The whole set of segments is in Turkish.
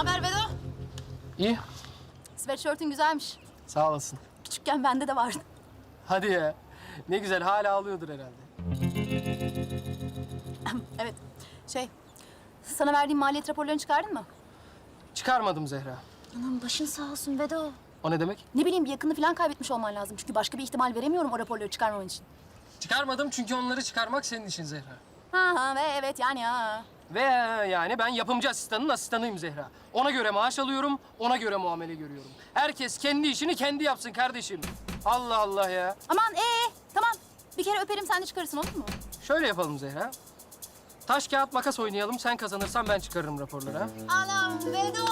haber Vedo? İyi. Sweatshirt'ün güzelmiş. Sağ olasın. Küçükken bende de vardı. Hadi ya. Ne güzel hala alıyordur herhalde. evet. Şey, sana verdiğim maliyet raporlarını çıkardın mı? Çıkarmadım Zehra. Anam başın sağ olsun Vedo. O ne demek? Ne bileyim bir yakını falan kaybetmiş olman lazım. Çünkü başka bir ihtimal veremiyorum o raporları çıkarmaman için. Çıkarmadım çünkü onları çıkarmak senin işin Zehra. Ha ha ve evet yani ha. Ve yani ben yapımcı asistanın asistanıyım Zehra. Ona göre maaş alıyorum, ona göre muamele görüyorum. Herkes kendi işini kendi yapsın kardeşim. Allah Allah ya. Aman ee tamam. Bir kere öperim sen de çıkarırsın olur mu? Şöyle yapalım Zehra. Taş kağıt makas oynayalım. Sen kazanırsan ben çıkarırım raporları. ha? Anam Vedo.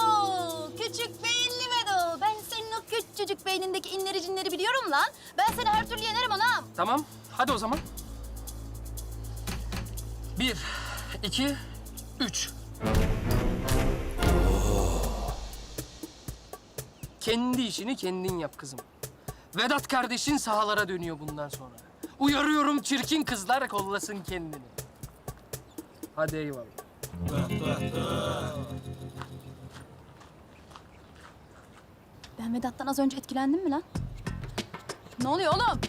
Küçük beyinli Vedo. Ben senin o küçücük beynindeki inleri cinleri biliyorum lan. Ben seni her türlü yenerim anam. Tamam. Hadi o zaman. Bir, iki, üç. Kendi işini kendin yap kızım. Vedat kardeşin sahalara dönüyor bundan sonra. Uyarıyorum çirkin kızlar kollasın kendini. Hadi eyvallah. Ben Vedat'tan az önce etkilendim mi lan? Ne oluyor oğlum?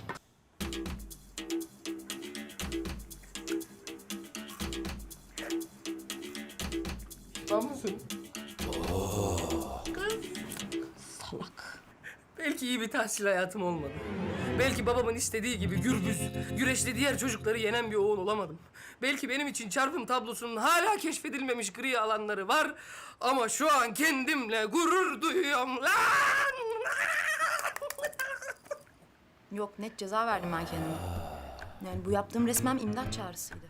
Tamam mısın? Belki iyi bir tahsil hayatım olmadı. Belki babamın istediği gibi gürbüz, güreşte diğer çocukları yenen bir oğul olamadım. Belki benim için çarpım tablosunun hala keşfedilmemiş gri alanları var. Ama şu an kendimle gurur duyuyorum lan! Yok net ceza verdim ben kendime. Yani bu yaptığım resmen imdat çağrısıydı.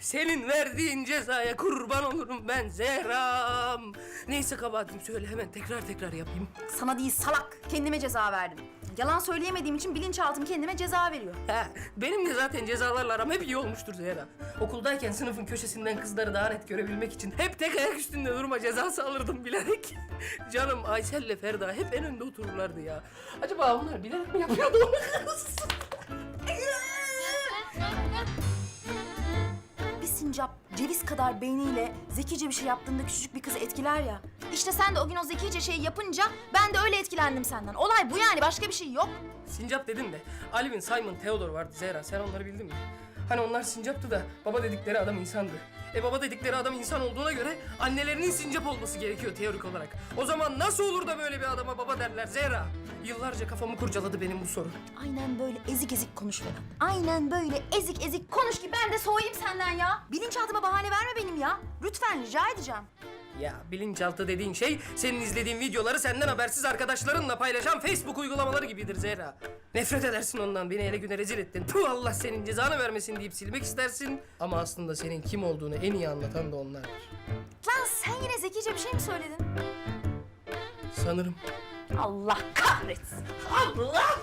Senin verdiğin cezaya kurban olurum ben Zehram. Neyse kabahatim söyle hemen tekrar tekrar yapayım. Sana değil salak. Kendime ceza verdim. Yalan söyleyemediğim için bilinçaltım kendime ceza veriyor. He, benim de zaten cezalarla aram hep iyi olmuştur Zehra. Okuldayken sınıfın köşesinden kızları daha net görebilmek için hep tek ayak üstünde durma cezası alırdım bilerek. Canım Aysel'le Ferda hep en önde otururlardı ya. Acaba onlar bilerek mi yapıyordu onu kız? Sincap ceviz kadar beyniyle zekice bir şey yaptığında küçücük bir kızı etkiler ya. İşte sen de o gün o zekice şeyi yapınca ben de öyle etkilendim senden. Olay bu yani başka bir şey yok. Sincap dedin de Alvin, Simon, Theodore vardı Zehra. Sen onları bildin mi? Hani onlar sincaptı da baba dedikleri adam insandı. E baba dedikleri adam insan olduğuna göre annelerinin sincap olması gerekiyor teorik olarak. O zaman nasıl olur da böyle bir adama baba derler Zehra? Yıllarca kafamı kurcaladı benim bu soru. Aynen böyle ezik ezik konuş Vedat. Aynen böyle ezik ezik konuş ki ben de soğuyayım senden ya. Bilinçaltıma bahane verme benim ya. Lütfen rica edeceğim. Ya bilinçaltı dediğin şey senin izlediğin videoları senden habersiz arkadaşlarınla paylaşan Facebook uygulamaları gibidir Zehra. Nefret edersin ondan beni ele güne rezil ettin. Tuh Allah senin cezanı vermesin deyip silmek istersin. Ama aslında senin kim olduğunu en iyi anlatan da onlardır. Lan sen yine zekice bir şey mi söyledin? Sanırım. Allah kahretsin. Allah!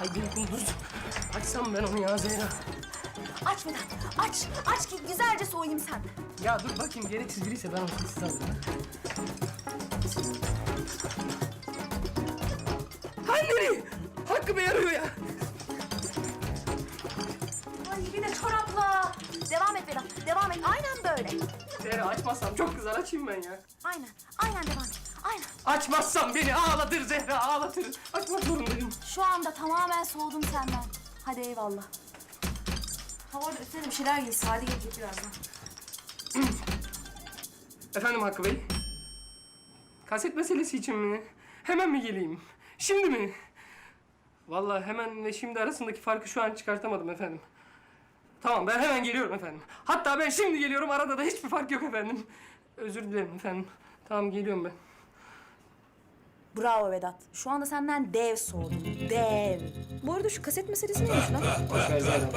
Ay bir kunduz. Açsam ben onu ya Zehra. Aç Vedat, aç. Aç ki güzelce soğuyayım senden. Ya dur bakayım gereksiz biriyse ben onu sessiz alayım. Anneni! Hakkı Bey arıyor ya. Ay de çorapla. Devam et Vedat, devam et. Aynen böyle. Zehra açmazsam çok kızar açayım ben ya. Aynen, aynen devam et. Aynen. Açmazsam beni ağlatır Zehra ağlatır. Açmak zorundayım. Şu anda tamamen soğudum senden. Hadi eyvallah. Ha orada üstüne de bir şeyler giy. Sade gelecek birazdan. Efendim Hakkı Bey? Kaset meselesi için mi? Hemen mi geleyim? Şimdi mi? Vallahi hemen ve şimdi arasındaki farkı şu an çıkartamadım efendim. Tamam ben hemen geliyorum efendim. Hatta ben şimdi geliyorum arada da hiçbir fark yok efendim. Özür dilerim efendim. Tamam geliyorum ben. Bravo Vedat. Şu anda senden dev soğudum. Dev. Bu arada şu kaset meselesi neymiş lan? Hoş geldin